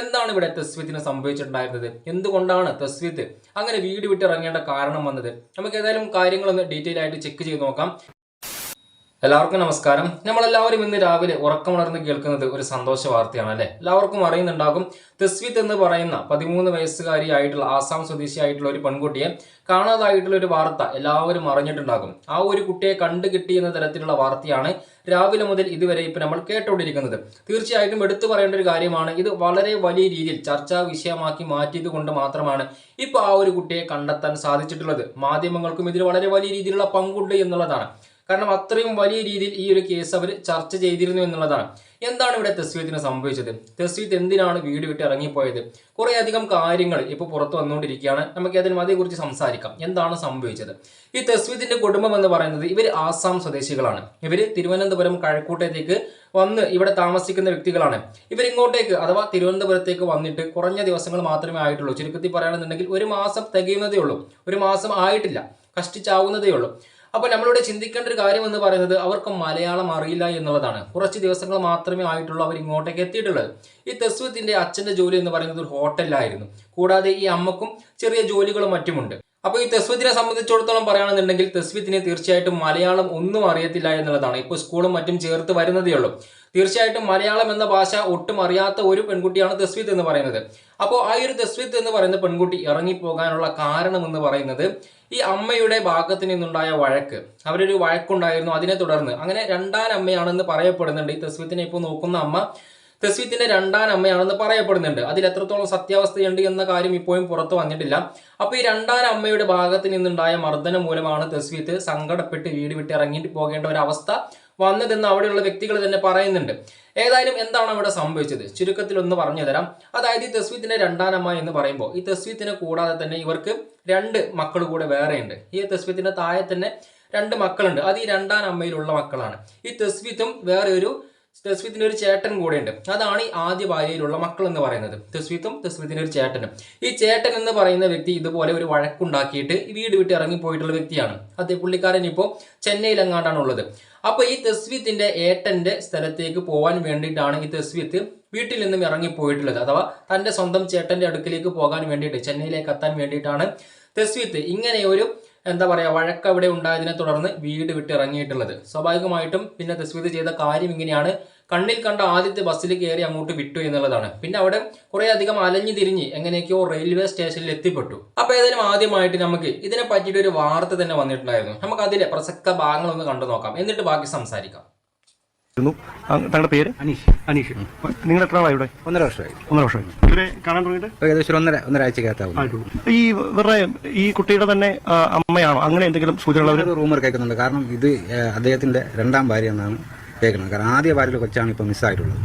എന്താണ് ഇവിടെ തസ്വീത്തിന് സംഭവിച്ചിട്ടുണ്ടായിരുന്നത്? എന്തുകൊണ്ടാണ് തസ്വീത്ത് അങ്ങനെ വീട് വിട്ടിറങ്ങേണ്ട കാരണം വന്നത്? നമുക്ക് ഏതായാലും കാര്യങ്ങളൊന്ന് ഡീറ്റെയിൽ ആയിട്ട് ചെക്ക് ചെയ്ത് നോക്കാം. എല്ലാവർക്കും നമസ്കാരം. നമ്മളെല്ലാവരും ഇന്ന് രാവിലെ ഉറക്കമുണർന്ന് കേൾക്കുന്നത് ഒരു സന്തോഷ വാർത്തയാണ് അല്ലെ? എല്ലാവർക്കും അറിയുന്നുണ്ടാകും. തസ്വിത്ത് എന്ന് പറയുന്ന പതിമൂന്ന് വയസ്സുകാരിയായിട്ടുള്ള ആസാം സ്വദേശിയായിട്ടുള്ള ഒരു പെൺകുട്ടിയെ കാണാതായിട്ടുള്ള ഒരു വാർത്ത എല്ലാവരും അറിഞ്ഞിട്ടുണ്ടാകും. ആ ഒരു കുട്ടിയെ കണ്ടു കിട്ടി എന്ന തരത്തിലുള്ള വാർത്തയാണ് രാവിലെ മുതൽ ഇതുവരെ ഇപ്പൊ നമ്മൾ കേട്ടുകൊണ്ടിരിക്കുന്നത്. തീർച്ചയായിട്ടും എടുത്തു പറയേണ്ട ഒരു കാര്യമാണ് ഇത് വളരെ വലിയ രീതിയിൽ ചർച്ചാ വിഷയമാക്കി മാറ്റിയത് കൊണ്ട് മാത്രമാണ് ഇപ്പൊ ആ ഒരു കുട്ടിയെ കണ്ടെത്താൻ സാധിച്ചിട്ടുള്ളത്. മാധ്യമങ്ങൾക്കും ഇതിൽ വളരെ വലിയ രീതിയിലുള്ള പങ്കുണ്ട് എന്നുള്ളതാണ്. കാരണം അത്രയും വലിയ രീതിയിൽ ഈ ഒരു കേസ് അവർ ചർച്ച ചെയ്തിരുന്നു എന്നുള്ളതാണ്. എന്താണ് ഇവിടെ തസ്വീത്തിന് സംഭവിച്ചത്? തസ്വീത്ത് എന്തിനാണ് വീട് വിട്ട് ഇറങ്ങിപ്പോയത്? കുറെ അധികം കാര്യങ്ങൾ ഇപ്പോൾ പുറത്തു വന്നുകൊണ്ടിരിക്കുകയാണ്. നമുക്ക് അതിനും അതേക്കുറിച്ച് സംസാരിക്കാം. എന്താണ് സംഭവിച്ചത്? ഈ തെസ്വീത്തിന്റെ കുടുംബം എന്ന് പറയുന്നത് ഇവർ ആസാം സ്വദേശികളാണ്. ഇവർ തിരുവനന്തപുരം കഴക്കൂട്ടത്തേക്ക് വന്ന് ഇവിടെ താമസിക്കുന്ന വ്യക്തികളാണ്. ഇവർ ഇങ്ങോട്ടേക്ക് അഥവാ തിരുവനന്തപുരത്തേക്ക് വന്നിട്ട് കുറഞ്ഞ ദിവസങ്ങൾ മാത്രമേ ആയിട്ടുള്ളൂ. ചുരുക്കത്തിൽ പറയുകയാണെന്നുണ്ടെങ്കിൽ ഒരു മാസം തികയുന്നതേ ഉള്ളൂ. ഒരു മാസം ആയിട്ടില്ല. കഷ്ടിച്ചാവുന്നതേ ഉള്ളൂ. അപ്പോൾ നമ്മളിവിടെ ചിന്തിക്കേണ്ട ഒരു കാര്യം എന്ന് പറയുന്നത് അവർക്ക് മലയാളം അറിയില്ല എന്നുള്ളതാണ്. കുറച്ച് ദിവസങ്ങൾ മാത്രമേ ആയിട്ടുള്ളൂ അവർ ഇങ്ങോട്ടേക്ക് എത്തിയിട്ടുള്ളത്. ഈ തെസ്വത്തിന്റെ അച്ഛന്റെ ജോലി എന്ന് പറയുന്നത് ഒരു ഹോട്ടലിലായിരുന്നു. കൂടാതെ ഈ അമ്മക്കും ചെറിയ ജോലികളും മറ്റുമുണ്ട്. അപ്പോൾ ഈ തെസ്വത്തിനെ സംബന്ധിച്ചിടത്തോളം പറയുകയാണെന്നുണ്ടെങ്കിൽ തെസ്വിത്തിന് തീർച്ചയായിട്ടും മലയാളം ഒന്നും അറിയത്തില്ല എന്നുള്ളതാണ്. ഇപ്പോൾ സ്കൂളും മറ്റും ചേർത്ത് വരുന്നതേ ഉള്ളൂ. തീർച്ചയായിട്ടും മലയാളം എന്ന ഭാഷ ഒട്ടും അറിയാത്ത ഒരു പെൺകുട്ടിയാണ് തെസ്വിത്ത് എന്ന് പറയുന്നത്. അപ്പോൾ ആ ഒരു തെസ്വിത്ത് എന്ന് പറയുന്ന പെൺകുട്ടി ഇറങ്ങിപ്പോകാനുള്ള കാരണം എന്ന് പറയുന്നത് ഈ അമ്മയുടെ ഭാഗത്ത് നിന്നുണ്ടായ വഴക്ക്. അവരൊരു വഴക്കുണ്ടായിരുന്നു അതിനെ തുടർന്ന്. അങ്ങനെ രണ്ടാം അമ്മയാണെന്ന് പറയപ്പെടുന്നുണ്ട്. ഈ ദസ്വിത്തിനെ ഇപ്പോൾ നോക്കുന്ന അമ്മ തസ്വിത്തിന്റെ രണ്ടാം അമ്മയാണെന്ന് പറയപ്പെടുന്നുണ്ട്. അതിൽ എത്രത്തോളം സത്യാവസ്ഥയുണ്ട് എന്ന കാര്യം ഇപ്പോഴും പുറത്തു വന്നിട്ടില്ല. അപ്പോൾ ഈ രണ്ടാം അമ്മയുടെ ഭാഗത്ത് നിന്നുണ്ടായ മർദ്ദനം മൂലമാണ് തസ്വിത്ത് സങ്കടപ്പെട്ട് വീട് വിട്ട് ഇറങ്ങി പോകേണ്ട ഒരു അവസ്ഥ വന്നതെന്ന് അവിടെയുള്ള വ്യക്തികൾ തന്നെ പറയുന്നുണ്ട്. ഏതായാലും എന്താണ് അവിടെ സംഭവിച്ചത്? ചുരുക്കത്തിൽ ഒന്ന് പറഞ്ഞു തരാം. അതായത് ഈ തസ്വീത്തിന്റെ രണ്ടാനമ്മ എന്ന് പറയുമ്പോൾ ഈ തസ്വീത്തിനെ കൂടാതെ തന്നെ ഇവർക്ക് രണ്ട് മക്കൾ കൂടെ വേറെയുണ്ട്. ഈ തസ്വീത്തിന്റെ താഴെ തന്നെ രണ്ട് മക്കളുണ്ട്. അത് ഈ രണ്ടാനമ്മയിലുള്ള മക്കളാണ്. ഈ തസ്വീത്തും വേറെ ഒരു തെസ്വീത്തിന് ഒരു ചേട്ടൻ കൂടെയുണ്ട്. അതാണ് ഈ ആദ്യ ഭാര്യയിലുള്ള മക്കൾ എന്ന് പറയുന്നത്. തസ്വീത്തും തെസ്വീത്തിന് ഒരു ചേട്ടനും. ഈ ചേട്ടൻ എന്ന് പറയുന്ന വ്യക്തി ഇതുപോലെ ഒരു വഴക്കുണ്ടാക്കിയിട്ട് വീട് വിട്ട് ഇറങ്ങി പോയിട്ടുള്ള വ്യക്തിയാണ്. അത് പുള്ളിക്കാരൻ ഇപ്പോൾ ചെന്നൈയിൽ എങ്ങാണ്ടാണ് ഉള്ളത് അപ്പോൾ ഈ തെസ്വീത്തിന്റെ ഏട്ടന്റെ സ്ഥലത്തേക്ക് പോകാൻ വേണ്ടിയിട്ടാണ് ഈ തസ്വീത്ത് വീട്ടിൽ നിന്നും ഇറങ്ങി പോയിട്ടുള്ളത്. അഥവാ തന്റെ സ്വന്തം ചേട്ടന്റെ അടുക്കിലേക്ക് പോകാൻ വേണ്ടിയിട്ട് ചെന്നൈയിലേക്ക് എത്താൻ വേണ്ടിയിട്ടാണ് തസ്വീത്ത് ഇങ്ങനെ ഒരു എന്താ പറയുക വഴക്ക് അവിടെ ഉണ്ടായതിനെ തുടർന്ന് വീട് വിട്ട് ഇറങ്ങിയിട്ടുള്ളത്. സ്വാഭാവികമായിട്ടും പിന്നെ തസ്വീത് ചെയ്ത കാര്യം ഇങ്ങനെയാണ്. കണ്ണിൽ കണ്ട ആദ്യത്തെ ബസ്സിൽ കയറി അങ്ങോട്ട് വിട്ടു എന്നുള്ളതാണ്. പിന്നെ അവിടെ കുറെ അധികം അലഞ്ഞു തിരിഞ്ഞ് എങ്ങനെയൊക്കെയോ റെയിൽവേ സ്റ്റേഷനിൽ എത്തിപ്പെട്ടു. അപ്പൊ ഏതായാലും ആദ്യമായിട്ട് നമുക്ക് ഇതിനെ പറ്റിയിട്ട് ഒരു വാർത്ത തന്നെ വന്നിട്ടുണ്ടായിരുന്നു. നമുക്ക് അതിലെ പ്രസക്ത ഭാഗങ്ങളൊന്ന് കണ്ടു നോക്കാം എന്നിട്ട് ബാക്കി സംസാരിക്കാം. താങ്കളുടെ പേര്? അനീഷ്. അനീഷ്. നിങ്ങൾ എത്ര ആളായി ഇവിടെ? ഒന്നര വർഷമായി. ഒന്നര വർഷമായി. ഇവരെ കാണാൻ തുടങ്ങിയിട്ട്? ഏകദേശം ഒന്നര ഒന്നരാഴ്ചക്കകത്താവും ഈ ഇവരുടെ ഈ കുട്ടിയുടെ തന്നെ അമ്മയാണോ? അങ്ങനെ എന്തെങ്കിലും സൂചന റൂമർ കേൾക്കുന്നുണ്ട്. കാരണം ഇത് അദ്ദേഹത്തിന്റെ രണ്ടാം ഭാര്യ എന്നാണ് കേൾക്കുന്നത്. കാരണം ആദ്യ ഭാര്യയിലെ കൊച്ചാണ് ഇപ്പോൾ മിസ്സായിട്ടുള്ളത്.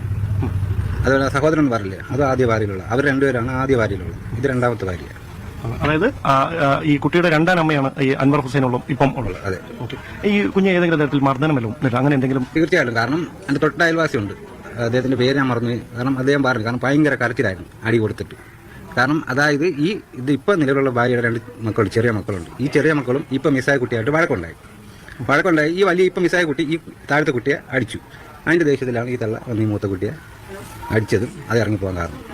അതുപോലെ സഹോദരൻ പറയില്ലേ അത് ആദ്യ ഭാര്യയിലുള്ള അവർ രണ്ടുപേരാണ് ആദ്യ ഭാര്യയിലുള്ളത്. ഇത് രണ്ടാമത്തെ ഭാര്യ അതായത് ഈ കുട്ടിയുടെ രണ്ടാം അമ്മയാണ് ഈ അൻവർ ഹുസൈനുള്ള ഇപ്പം ഉള്ളത്. അതെ ഓക്കെ. ഈ കുഞ്ഞ് ഏതെങ്കിലും തരത്തിൽ മർദ്ദനമല്ലോ അങ്ങനെ എന്തെങ്കിലും? തീർച്ചയായിട്ടും. കാരണം എന്റെ തൊട്ട അയൽവാസിയുണ്ട്. അദ്ദേഹത്തിന്റെ പേര് ഞാൻ മറന്നു. കാരണം അദ്ദേഹം പറഞ്ഞു കാരണം ഭയങ്കര കരച്ചിലായിരുന്നു. അടി കൊടുത്തിട്ട്. കാരണം അതായത് ഈ ഇത് ഇപ്പം നിലവിലുള്ള ഭാര്യയുടെ രണ്ട് മക്കൾ ചെറിയ മക്കളുണ്ട്. ഈ ചെറിയ മക്കളും ഇപ്പം മിസ്സായ കുട്ടിയായിട്ട് വഴക്കുണ്ടായി. വഴക്കുണ്ടായി. ഈ വലിയ ഇപ്പം മിസ്സായ കുട്ടി ഈ താഴത്തെ കുട്ടിയെ അടിച്ചു. അതിന്റെ ദേഷ്യത്തിലാണ് ഈ തള്ള വന്ന് ഈ മൂത്ത കുട്ടിയെ അടിച്ചതും അത് ഇറങ്ങിപ്പോകാൻ കാരണം.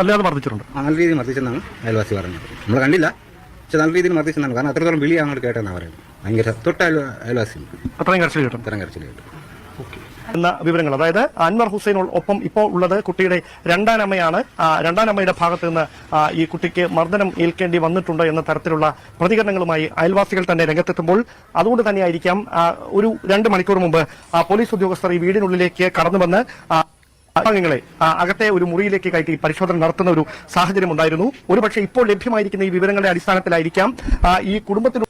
അല്ലാതെ മർദ്ദിച്ചിട്ടുണ്ട്. നല്ല രീതിയിൽ മർദ്ദിച്ചെന്നാണ് അയൽവാസി പറഞ്ഞത്. നമ്മൾ കണ്ടില്ല. പക്ഷെ നല്ല രീതിയിൽ മർദ്ദിച്ചെന്നാണ്. കാരണം അത്രത്തോളം വിളി അങ്ങോട്ട് കേട്ടെന്നാണ് പറയുന്നത്. ഭയങ്കര തൊട്ട അയൽ അയൽവാസി അത്രയും കരച്ചിൽ കേട്ടു അത്രയും കരച്ചിൽ കേട്ടു. എന്ന വിവരങ്ങൾ. അതായത് അൻവർ ഹുസൈൻ ഒപ്പം ഇപ്പോൾ ഉള്ളത് കുട്ടിയുടെ രണ്ടാം അമ്മയാണ് രണ്ടാം അമ്മയുടെ ഭാഗത്ത് നിന്ന് ഈ കുട്ടിക്ക് മർദ്ദനം ഏൽക്കേണ്ടി വന്നിട്ടുണ്ട് എന്ന തരത്തിലുള്ള പ്രതികരണങ്ങളുമായി അയൽവാസികൾ തന്നെ രംഗത്തെത്തുമ്പോൾ അതുകൊണ്ട് തന്നെയായിരിക്കാം ഒരു രണ്ട് മണിക്കൂർ മുമ്പ് പോലീസ് ഉദ്യോഗസ്ഥർ ഈ വീടിനുള്ളിലേക്ക് കടന്നു ആ, അകത്തെ ഒരു മുറിയിലേക്ക് കയറ്റി പരിശോധന നടത്തുന്ന ഒരു സാഹചര്യം ഉണ്ടായിരുന്നു. ഒരുപക്ഷെ ഇപ്പോൾ ലഭ്യമായിരിക്കുന്ന ഈ വിവരങ്ങളുടെ അടിസ്ഥാനത്തിലായിരിക്കാം ഈ കുടുംബത്തിന്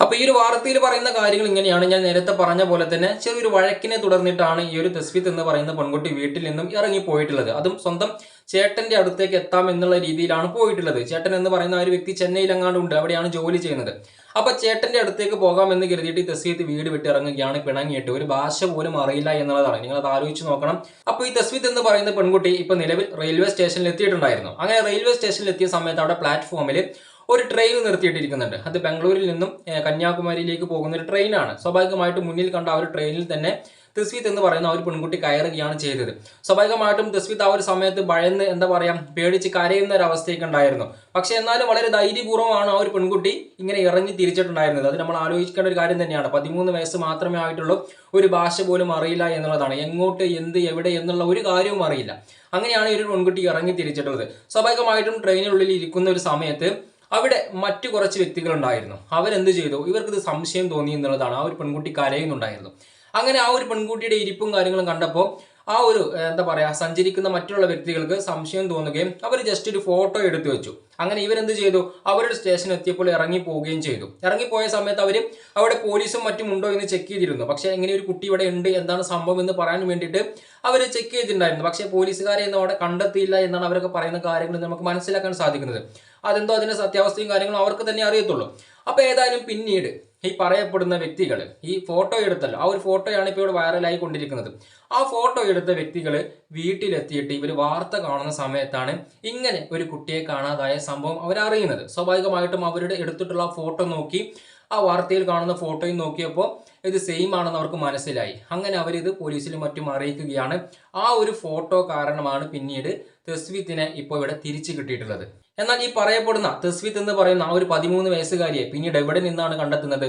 അപ്പൊ ഈ ഒരു വാർത്തയിൽ പറയുന്ന കാര്യങ്ങൾ ഇങ്ങനെയാണ്. ഞാൻ നേരത്തെ പറഞ്ഞ പോലെ തന്നെ ചെറിയൊരു വഴക്കിനെ തുടർന്നിട്ടാണ് ഈ ഒരു തസ്വിത്ത് എന്ന് പറയുന്ന പെൺകുട്ടി വീട്ടിൽ നിന്നും ഇറങ്ങി പോയിട്ടുള്ളത് അതും സ്വന്തം ചേട്ടന്റെ അടുത്തേക്ക് എത്താം എന്നുള്ള രീതിയിലാണ് പോയിട്ടുള്ളത്. ചേട്ടൻ എന്ന് പറയുന്ന ഒരു വ്യക്തി ചെന്നൈയിലെങ്ങാണ്ട് ഉണ്ട്. അവിടെയാണ് ജോലി ചെയ്യുന്നത്. അപ്പൊ ചേട്ടന്റെ അടുത്തേക്ക് പോകാമെന്ന് കരുതിയിട്ട് ഈ തസ്വീത്ത് വീട് വിട്ട് ഇറങ്ങുകയാണ് പിണങ്ങിയിട്ട്. ഒരു ഭാഷ പോലും അറിയില്ല എന്നുള്ളതാണ്. നിങ്ങൾ അത് ആലോചിച്ച് നോക്കണം. അപ്പൊ ഈ തസ്വീത്ത് എന്ന് പറയുന്ന പെൺകുട്ടി ഇപ്പൊ നിലവിൽ റെയിൽവേ സ്റ്റേഷനിൽ എത്തിയിട്ടുണ്ടായിരുന്നു. അങ്ങനെ റെയിൽവേ സ്റ്റേഷനിൽ എത്തിയ സമയത്ത് അവിടെ പ്ലാറ്റ്ഫോമിൽ ഒരു ട്രെയിൻ നിർത്തിയിട്ടിരിക്കുന്നുണ്ട്. അത് ബാംഗ്ലൂരിൽ നിന്നും കന്യാകുമാരിയിലേക്ക് പോകുന്ന ഒരു ട്രെയിനാണ്. സ്വാഭാവികമായിട്ട് മുന്നിൽ കണ്ട ആ ഒരു ട്രെയിനിൽ തന്നെ തസ്വീത്ത് എന്ന് പറയുന്ന ഒരു പെൺകുട്ടി കയറുകയാണ് ചെയ്തത്. സ്വാഭാവികമായിട്ടും തസ്വീത്ത് ആ ഒരു സമയത്ത് ഭയന്ന് എന്താ പറയാ പേടിച്ച് കരയുന്ന ഒരു അവസ്ഥയൊക്കെ ഉണ്ടായിരുന്നു. പക്ഷെ എന്നാലും വളരെ ധൈര്യപൂർവമാണ് ആ ഒരു പെൺകുട്ടി ഇങ്ങനെ ഇറങ്ങി തിരിച്ചിട്ടുണ്ടായിരുന്നത്. അത് നമ്മൾ ആലോചിക്കേണ്ട ഒരു കാര്യം തന്നെയാണ്. പതിമൂന്ന് വയസ്സ് മാത്രമേ ആയിട്ടുള്ളൂ. ഒരു ഭാഷ പോലും അറിയില്ല എന്നുള്ളതാണ്. എങ്ങോട്ട് എന്ത് എവിടെ എന്നുള്ള ഒരു കാര്യവും അറിയില്ല. അങ്ങനെയാണ് ഒരു പെൺകുട്ടി ഇറങ്ങി തിരിച്ചിട്ടുള്ളത്. സ്വാഭാവികമായിട്ടും ട്രെയിനിനുള്ളിൽ ഇരിക്കുന്ന ഒരു സമയത്ത് അവിടെ മറ്റു കുറച്ച് വ്യക്തികൾ ഉണ്ടായിരുന്നു. അവരെന്ത് ചെയ്തു? ഇവർക്കിത് സംശയം തോന്നി എന്നുള്ളതാണ്. ആ ഒരു പെൺകുട്ടി കരയുന്നുണ്ടായിരുന്നു. അങ്ങനെ ആ ഒരു പെൺകുട്ടിയുടെ ഇരിപ്പും കാര്യങ്ങളും കണ്ടപ്പോൾ ആ ഒരു എന്താ പറയുക സഞ്ചരിക്കുന്ന മറ്റുള്ള വ്യക്തികൾക്ക് സംശയം തോന്നുകയും അവർ ജസ്റ്റ് ഒരു ഫോട്ടോ എടുത്തു വെച്ചു. അങ്ങനെ ഇവരെന്ത് ചെയ്തു? അവരുടെ സ്റ്റേഷൻ എത്തിയപ്പോൾ ഇറങ്ങി പോവുകയും ചെയ്തു. ഇറങ്ങിപ്പോയ സമയത്ത് അവർ അവിടെ പോലീസും മറ്റും ഉണ്ടോ എന്ന് ചെക്ക് ചെയ്തിരുന്നു. പക്ഷേ ഇങ്ങനെ ഒരു കുട്ടി ഇവിടെ ഉണ്ട് എന്താണ് സംഭവം എന്ന് പറയാൻ വേണ്ടിയിട്ട് അവർ ചെക്ക് ചെയ്തിട്ടുണ്ടായിരുന്നു. പക്ഷേ പോലീസുകാരെ ഒന്നും അവിടെ കണ്ടെത്തിയില്ല എന്നാണ് അവരൊക്കെ പറയുന്ന കാര്യങ്ങൾ നമുക്ക് മനസ്സിലാക്കാൻ സാധിക്കുന്നത്. അതെന്തോ അതിന്റെ സത്യാവസ്ഥയും കാര്യങ്ങളും അവർക്ക് തന്നെ അറിയത്തുള്ളൂ. അപ്പോൾ ഏതായാലും പിന്നീട് ഈ പറയപ്പെടുന്ന വ്യക്തികൾ ഈ ഫോട്ടോ എടുത്തല്ലോ. ആ ഒരു ഫോട്ടോയാണ് ഇപ്പോൾ ഇവിടെ വൈറലായി കൊണ്ടിരിക്കുന്നത് ആ ഫോട്ടോ എടുത്ത വ്യക്തികൾ വീട്ടിലെത്തിയിട്ട് ഇവർ വാർത്ത കാണുന്ന സമയത്താണ് ഇങ്ങനെ ഒരു കുട്ടിയെ കാണാതായ സംഭവം അവരറിയുന്നത്. സ്വാഭാവികമായിട്ടും അവരുടെ എടുത്തിട്ടുള്ള ഫോട്ടോ നോക്കി ആ വാർത്തയിൽ കാണുന്ന ഫോട്ടോയും നോക്കിയപ്പോൾ ഇത് സെയിം ആണെന്ന് അവർക്ക് മനസ്സിലായി. അങ്ങനെ അവരിത് പോലീസിലും മറ്റും അറിയിക്കുകയാണ്. ആ ഒരു ഫോട്ടോ കാരണമാണ് പിന്നീട് തെസ്വിത്തിനെ ഇപ്പോൾ ഇവിടെ തിരിച്ചു കിട്ടിയിട്ടുള്ളത്. എന്നാൽ ഈ പറയപ്പെടുന്ന തസ്വിത്ത് എന്ന് പറയുന്ന ആ ഒരു പതിമൂന്ന് വയസ്സുകാരിയെ പിന്നീട് എവിടെ നിന്നാണ് കണ്ടെത്തുന്നത്?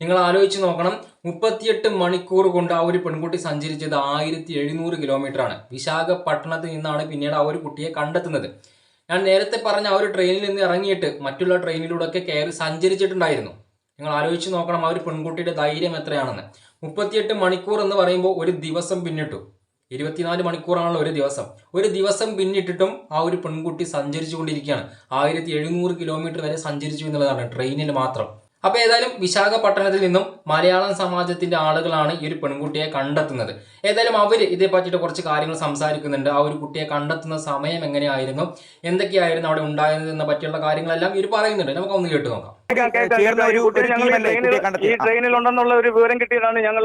നിങ്ങൾ ആലോചിച്ച് നോക്കണം. മുപ്പത്തിയെട്ട് മണിക്കൂർ കൊണ്ട് ആ ഒരു പെൺകുട്ടി സഞ്ചരിച്ചത് ആയിരത്തി എഴുന്നൂറ് കിലോമീറ്റർ ആണ്. വിശാഖപട്ടണത്തിൽ നിന്നാണ് പിന്നീട് ആ ഒരു കുട്ടിയെ കണ്ടെത്തുന്നത്. ഞാൻ നേരത്തെ പറഞ്ഞ ആ ഒരു ട്രെയിനിൽ നിന്ന് ഇറങ്ങിയിട്ട് മറ്റുള്ള ട്രെയിനിലൂടെ ഒക്കെ കയറി സഞ്ചരിച്ചിട്ടുണ്ടായിരുന്നു. നിങ്ങൾ ആലോചിച്ച് നോക്കണം ആ ഒരു പെൺകുട്ടിയുടെ ധൈര്യം എത്രയാണെന്ന്. മുപ്പത്തിയെട്ട് മണിക്കൂർ എന്ന് പറയുമ്പോൾ ഒരു ദിവസം പിന്നിട്ടു. ഇരുപത്തിനാല് മണിക്കൂറാണല്ലോ ഒരു ദിവസം. ഒരു ദിവസം പിന്നിട്ടിട്ടും ആ ഒരു പെൺകുട്ടി സഞ്ചരിച്ചു കൊണ്ടിരിക്കുകയാണ് ആയിരത്തി എഴുന്നൂറ് കിലോമീറ്റർ വരെ സഞ്ചരിച്ചു എന്നുള്ളതാണ് ട്രെയിനിൽ മാത്രം. അപ്പൊ ഏതായാലും വിശാഖപട്ടണത്തിൽ നിന്നും മലയാളം സമാജത്തിന്റെ ആളുകളാണ് ഈ ഒരു പെൺകുട്ടിയെ കണ്ടെത്തുന്നത്. ഏതായാലും അവർ ഇതേ പറ്റിയിട്ട് കുറച്ച് കാര്യങ്ങൾ സംസാരിക്കുന്നുണ്ട്. ആ ഒരു കുട്ടിയെ കണ്ടെത്തുന്ന സമയം എങ്ങനെയായിരുന്നു? എന്തൊക്കെയായിരുന്നു അവിടെ ഉണ്ടായിരുന്നത് പറ്റിയുള്ള കാര്യങ്ങളെല്ലാം ഇവർ പറയുന്നുണ്ട്. നമുക്ക് ഒന്ന് കേട്ട് നോക്കാം. ചേർന്ന ഒരു ഈ ടീമല്ലേ കുട്ടിയെ ട്രെയിനിൽ- ഈ. ട്രെയിനിലുണ്ടെന്നുള്ള ഒരു വിവരം കിട്ടിയതാണ് ഞങ്ങൾ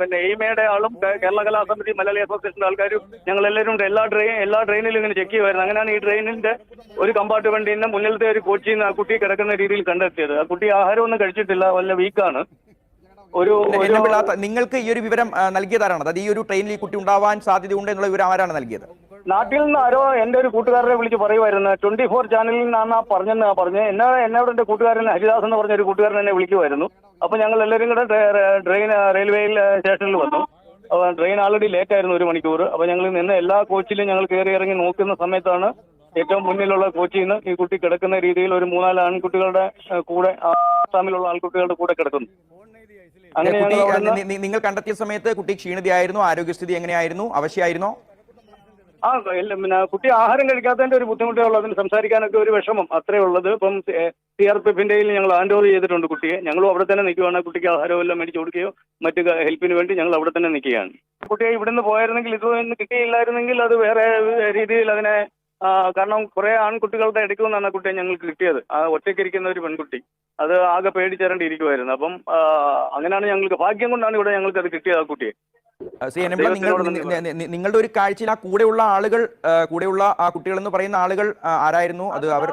പിന്നെ ഈമയുടെ ആളും കേരള കലാ കലാസമിതി മലയാളി അസോസിയേഷന്റെ ആൾക്കാരും ഞങ്ങൾ എല്ലാവരും എല്ലാ ട്രെയിൻ എല്ലാ ട്രെയിനിലും ഇങ്ങനെ ചെക്ക് ചെയ്യുമായിരുന്നു. അങ്ങനെയാണ് ഈ ട്രെയിനിന്റെ ഒരു കമ്പാർട്ട്മെന്റിൽ നിന്ന് മുന്നിലത്തെ ഒരു കോച്ചിൽ നിന്ന് ആ കുട്ടി കിടക്കുന്ന രീതിയിൽ കണ്ടെത്തിയത്. ആ കുട്ടി ആഹാരമൊന്നും കഴിച്ചിട്ടില്ല വല്ല വീക്കാണ് ഒരു നിങ്ങൾക്ക് ഈ ഒരു വിവരം നൽകിയതാരാണ്? അതായത് ഈ ഒരു ട്രെയിനിൽ ഈ കുട്ടി ഉണ്ടാവാൻ സാധ്യതയുണ്ട് എന്നുള്ള വിവരം ആരാണ് നൽകിയത്? നാട്ടിൽ നിന്ന് ആരോ എന്റെ ഒരു കൂട്ടുകാരനെ വിളിച്ച് പറയുമായിരുന്നു. ട്വന്റി ഫോർ ചാനലിൽ നിന്നാണ് ആ പറഞ്ഞെന്ന് പറഞ്ഞ് എന്നെ എന്നോട് എന്റെ കൂട്ടുകാരൻ ഹരിദാസ് എന്ന് പറഞ്ഞ ഒരു കൂട്ടുകാരൻ എന്നെ വിളിക്കുമായിരുന്നു. അപ്പൊ ഞങ്ങൾ എല്ലാവരും കൂടെ ട്രെ- ട്രെയിൻ റെയിൽവേയിൽ സ്റ്റേഷനിൽ വന്നു. ട്രെയിൻ ആൾറെഡി ലേറ്റ് ആയിരുന്നു ഒരു മണിക്കൂർ. അപ്പൊ ഞങ്ങൾ നിന്ന് എല്ലാ കോച്ചിലും ഞങ്ങൾ കയറി ഇറങ്ങി നോക്കുന്ന സമയത്താണ് ഏറ്റവും മുന്നിലുള്ള കോച്ചിൽ നിന്ന് ഈ കുട്ടി കിടക്കുന്ന രീതിയിൽ ഒരു മൂന്നാൽ ആൺകുട്ടികളുടെ കൂടെ ആസാമിലുള്ള ആൺകുട്ടികളുടെ കൂടെ കിടക്കുന്നു. അങ്ങനെ നിങ്ങൾ കണ്ടെത്തിയ സമയത്ത് കുട്ടി ക്ഷീണിതയായിരുന്നു ആരോഗ്യസ്ഥിതി എങ്ങനെയായിരുന്നു അവശയായിരുന്നോ? ആ പിന്നെ കുട്ടി ആഹാരം കഴിക്കാത്തതിന്റെ ഒരു ബുദ്ധിമുട്ടേ ഉള്ളൂ. അതിന് സംസാരിക്കാനൊക്കെ ഒരു വിഷമം. അത്രേ ഉള്ളത്. ഇപ്പം സി ആർ പി എഫിന്റെ ഞങ്ങൾ ഹാൻഡ് ഓവർ ചെയ്തിട്ടുണ്ട് കുട്ടിയെ. ഞങ്ങളും അവിടെ തന്നെ നിൽക്കുകയാണ് കുട്ടിക്ക് ആഹാരവും എല്ലാം മേടിച്ചു കൊടുക്കുകയോ മറ്റു ഹെൽപ്പിന് വേണ്ടി ഞങ്ങൾ അവിടെ തന്നെ നിൽക്കുകയാണ്. കുട്ടിയെ ഇവിടുന്ന് പോയിരുന്നെങ്കിൽ ഇതൊന്നും കിട്ടിയില്ലായിരുന്നെങ്കിൽ അത് വേറെ രീതിയിൽ അതിനെ കാരണം കുറെ ആൺകുട്ടികളുടെ ഇടയ്ക്ക് നിന്നാണ് കുട്ടിയെ ഞങ്ങൾക്ക് കിട്ടിയത്. ആ ഒറ്റയ്ക്കിരിക്കുന്ന ഒരു പെൺകുട്ടി. അത് ആകെ പേടിച്ചേരേണ്ടിയിരിക്കുമായിരുന്നു അപ്പം അങ്ങനെയാണ് ഞങ്ങൾക്ക് ഭാഗ്യം കൊണ്ടാണ് ഇവിടെ ഞങ്ങൾക്ക് അത് കിട്ടിയത് ആ കുട്ടിയെ. സി എൻ നിങ്ങളുടെ ഒരു കാഴ്ചയിൽ ആ കൂടെയുള്ള ആളുകൾ കൂടെയുള്ള ആ കുട്ടികൾ എന്ന് പറയുന്ന ആളുകൾ ആരായിരുന്നു? അത് അവർ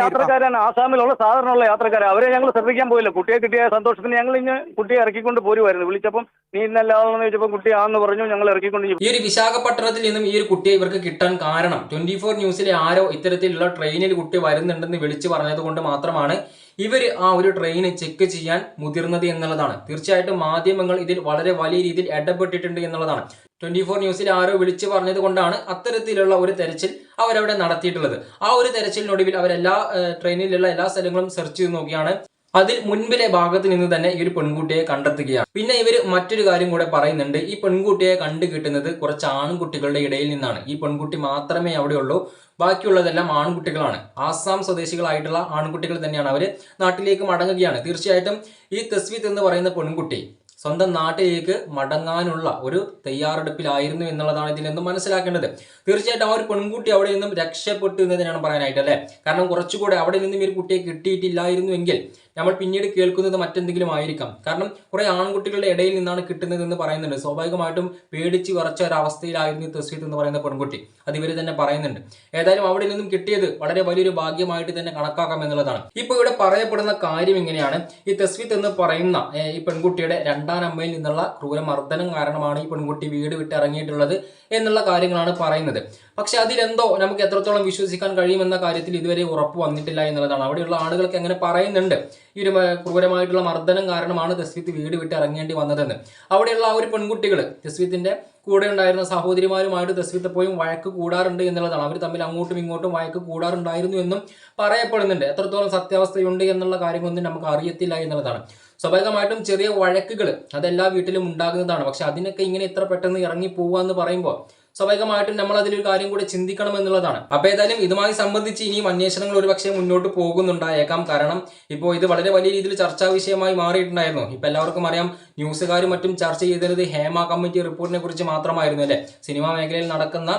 യാത്രക്കാരാണ്. ആസാമിലുള്ള സാധാരണയുള്ള യാത്രക്കാരാണ്. അവരെ ഞങ്ങൾ ശ്രദ്ധിക്കാൻ പോയില്ല. കുട്ടിയെ കിട്ടിയ സന്തോഷത്തിന് ഞങ്ങൾ ഇന്ന് കുട്ടിയെ ഇറക്കിക്കൊണ്ട് പോരുമായിരുന്നു വിളിച്ചപ്പം നീ ഇന്നല്ലാതെന്ന് ചോദിച്ചപ്പോൾ കുട്ടി ആന്ന് പറഞ്ഞു ഞങ്ങൾ ഇറക്കിക്കൊണ്ട് ഈ ഒരു വിശാഖപട്ടണത്തിൽ നിന്നും ഈ ഒരു കുട്ടിയെ ഇവർക്ക് കിട്ടാൻ കാരണം ട്വന്റി ഫോർ ന്യൂസിലെ ആരോ ഇത്തരത്തിലുള്ള ട്രെയിനിൽ കുട്ടി വരുന്നുണ്ടെന്ന് വിളിച്ചു പറഞ്ഞത് കൊണ്ട് മാത്രമാണ് ഇവർ ആ ഒരു ട്രെയിൻ ചെക്ക് ചെയ്യാൻ മുതിർന്നത് എന്നുള്ളതാണ്. തീർച്ചയായിട്ടും മാധ്യമങ്ങൾ ഇതിൽ വളരെ വലിയ രീതിയിൽ ഇടപെട്ടിട്ടുണ്ട് എന്നുള്ളതാണ്. ട്വന്റി ഫോർ ന്യൂസിൽ ആരോ വിളിച്ചു പറഞ്ഞത് കൊണ്ടാണ് അത്തരത്തിലുള്ള ഒരു തെരച്ചിൽ അവരവിടെ നടത്തിയിട്ടുള്ളത്. ആ ഒരു തെരച്ചിലിനൊടുവിൽ അവരെല്ലാ ട്രെയിനിലുള്ള എല്ലാ സ്ഥലങ്ങളും സെർച്ച് ചെയ്ത് നോക്കിയാണ് അതിൽ മുൻപിലെ ഭാഗത്ത് നിന്ന് തന്നെ ഈ ഒരു പെൺകുട്ടിയെ കണ്ടെത്തുകയാണ്. പിന്നെ ഇവർ മറ്റൊരു കാര്യം കൂടെ പറയുന്നുണ്ട്. ഈ പെൺകുട്ടിയെ കണ്ടു കിട്ടുന്നത് കുറച്ച് ആൺകുട്ടികളുടെ ഇടയിൽ നിന്നാണ്. ഈ പെൺകുട്ടി മാത്രമേ അവിടെയുള്ളൂ ബാക്കിയുള്ളതെല്ലാം ആൺകുട്ടികളാണ്. ആസാം സ്വദേശികളായിട്ടുള്ള ആൺകുട്ടികൾ തന്നെയാണ് അവർ നാട്ടിലേക്ക് മടങ്ങുകയാണ്. തീർച്ചയായിട്ടും ഈ തസ്വിത്ത് എന്ന് പറയുന്ന പെൺകുട്ടി സ്വന്തം നാട്ടിലേക്ക് മടങ്ങാനുള്ള ഒരു തയ്യാറെടുപ്പിലായിരുന്നു എന്നുള്ളതാണ് ഇതിൽ നിന്നും മനസ്സിലാക്കേണ്ടത്. തീർച്ചയായിട്ടും ആ ഒരു പെൺകുട്ടി അവിടെ നിന്നും രക്ഷപ്പെട്ടു എന്ന് തന്നെയാണ് പറയാനായിട്ട് അല്ലേ കാരണം കുറച്ചുകൂടെ അവിടെ നിന്നും ഈ കുട്ടിയെ കിട്ടിയിട്ടില്ലായിരുന്നുവെങ്കിൽ നമ്മൾ പിന്നീട് കേൾക്കുന്നത് മറ്റെന്തെങ്കിലും ആയിരിക്കാം. കാരണം കുറെ ആൺകുട്ടികളുടെ ഇടയിൽ നിന്നാണ് കിട്ടുന്നത് എന്ന് പറയുന്നുണ്ട്. സ്വാഭാവികമായിട്ടും പേടിച്ച് വിറച്ച ഒരവസ്ഥയിലായിരുന്നു തസീത് എന്ന് പറയുന്ന പെൺകുട്ടി. അത് ഇവർ തന്നെ പറയുന്നുണ്ട്. ഏതായാലും അവിടെ നിന്നും കിട്ടിയത് വളരെ വലിയൊരു ഭാഗ്യമായിട്ട് തന്നെ കണക്കാക്കാം എന്നുള്ളതാണ്. ഇപ്പൊ ഇവിടെ പറയപ്പെടുന്ന കാര്യം ഇങ്ങനെയാണ്. ഈ തസ്വീത്ത് എന്ന് പറയുന്ന ഈ പെൺകുട്ടിയുടെ രണ്ടാം അമ്മയിൽ നിന്നുള്ള ക്രൂരമർദ്ദനം കാരണമാണ് ഈ പെൺകുട്ടി വീട് വിട്ട് ഇറങ്ങിയിട്ടുള്ളത് എന്നുള്ള കാര്യങ്ങളാണ് പറയുന്നത്. പക്ഷെ അതിലെന്തോ നമുക്ക് എത്രത്തോളം വിശ്വസിക്കാൻ കഴിയുമെന്ന കാര്യത്തിൽ ഇതുവരെ ഉറപ്പ് വന്നിട്ടില്ല എന്നുള്ളതാണ്. അവിടെയുള്ള ആളുകൾക്ക് എങ്ങനെ പറയുന്നുണ്ട്. ഈ ഒരു ക്രൂരമായിട്ടുള്ള മർദ്ദനം കാരണമാണ് ജസ്വിത്ത് വീട് വിട്ട് ഇറങ്ങേണ്ടി വന്നതെന്ന്. അവിടെയുള്ള ആ ഒരു പെൺകുട്ടികൾ തസ്വീത്തിന്റെ കൂടെ ഉണ്ടായിരുന്ന സഹോദരിമാരുമായിട്ട് തസ്വീത്ത് പോയും വഴക്ക് കൂടാറുണ്ട് എന്നുള്ളതാണ്. അവർ തമ്മിൽ അങ്ങോട്ടും ഇങ്ങോട്ടും വഴക്ക് കൂടാറുണ്ടായിരുന്നു എന്നും പറയപ്പെടുന്നുണ്ട്. എത്രത്തോളം സത്യാവസ്ഥയുണ്ട് എന്നുള്ള കാര്യമൊന്നും നമുക്ക് അറിയത്തില്ല എന്നുള്ളതാണ്. സ്വാഭാവികമായിട്ടും ചെറിയ വഴക്കുകൾ അതെല്ലാ വീട്ടിലും ഉണ്ടാകുന്നതാണ്. പക്ഷെ അതിനൊക്കെ ഇങ്ങനെ ഇത്ര പെട്ടെന്ന് ഇറങ്ങി പോവുക എന്ന് പറയുമ്പോൾ സ്വാഭാവികമായിട്ടും നമ്മൾ അതിലൊരു കാര്യം കൂടി ചിന്തിക്കണം എന്നുള്ളതാണ്. അപ്പൊ ഏതായാലും ഇതുമായി സംബന്ധിച്ച് ഇനിയും അന്വേഷണങ്ങൾ ഒരുപക്ഷെ മുന്നോട്ട് പോകുന്നുണ്ടായേക്കാം. കാരണം ഇപ്പോൾ ഇത് വളരെ വലിയ രീതിയിൽ ചർച്ചാ വിഷയമായി മാറിയിട്ടുണ്ടായിരുന്നു. ഇപ്പൊ എല്ലാവർക്കും അറിയാം ന്യൂസുകാരും മറ്റും ചർച്ച ചെയ്തിരുന്നത് ഹേമ കമ്മിറ്റി റിപ്പോർട്ടിനെ കുറിച്ച് മാത്രമായിരുന്നു അല്ലെ? സിനിമാ മേഖലയിൽ നടക്കുന്ന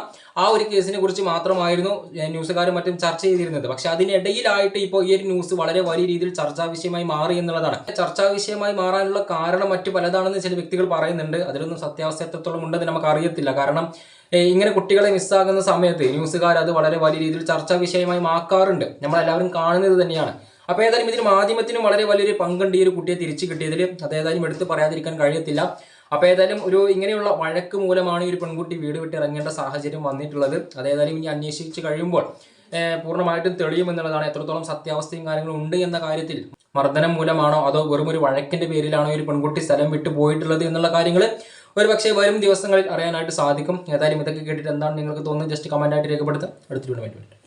ആ ഒരു കേസിനെ കുറിച്ച് മാത്രമായിരുന്നു ന്യൂസുകാരും മറ്റും ചർച്ച ചെയ്തിരുന്നത്. പക്ഷെ അതിനിടയിലായിട്ട് ഇപ്പോൾ ഈ ഒരു ന്യൂസ് വളരെ വലിയ രീതിയിൽ ചർച്ചാ വിഷയമായി മാറി എന്നുള്ളതാണ്. ചർച്ചാ വിഷയമായി മാറാനുള്ള കാരണം മറ്റു പലതാണെന്ന് ചില വ്യക്തികൾ പറയുന്നുണ്ട്. അതിലൊന്നും സത്യാവസ്ഥ എത്രത്തോളം ഉണ്ടെന്ന് നമുക്ക് അറിയത്തില്ല കാരണം ഇങ്ങനെ കുട്ടികളെ മിസ്സാകുന്ന സമയത്ത് ന്യൂസുകാർ അത് വളരെ വലിയ രീതിയിൽ ചർച്ചാ വിഷയമായി മാക്കാറുണ്ട്. നമ്മളെല്ലാവരും കാണുന്നത് തന്നെയാണ്. അപ്പോൾ ഏതായാലും ഇതിന് മാധ്യമത്തിനും വളരെ വലിയൊരു പങ്കുണ്ട് ഈ ഒരു കുട്ടിയെ തിരിച്ചു കിട്ടിയതിൽ അതേതായാലും എടുത്ത് പറയാതിരിക്കാൻ കഴിയത്തില്ല. അപ്പോൾ ഏതായാലും ഒരു ഇങ്ങനെയുള്ള വഴക്ക് മൂലമാണ് ഈ ഒരു പെൺകുട്ടി വീട് വിട്ട് ഇറങ്ങേണ്ട സാഹചര്യം വന്നിട്ടുള്ളത്. അതേതായാലും ഇനി അന്വേഷിച്ച് കഴിയുമ്പോൾ പൂർണമായിട്ടും തെളിയുമെന്നുള്ളതാണ് എത്രത്തോളം സത്യാവസ്ഥയും കാര്യങ്ങളും ഉണ്ട് എന്ന കാര്യത്തിൽ. മർദ്ദനം മൂലമാണോ അതോ വെറും ഒരു വഴക്കിന്റെ പേരിലാണോ ഈ ഒരു പെൺകുട്ടി സ്ഥലം വിട്ടു പോയിട്ടുള്ളത് എന്നുള്ള കാര്യങ്ങൾ ഒരു പക്ഷേ വരും ദിവസങ്ങളിൽ അറിയാനായിട്ട് സാധിക്കും. ഏതായാലും ഇതൊക്കെ കേട്ടിട്ട് എന്താണ് നിങ്ങൾക്ക് തോന്നുന്നത്? ജസ്റ്റ് കമന്റ് ആയിട്ട് രേഖപ്പെടുത്താം അടുത്തൊരു വരാം.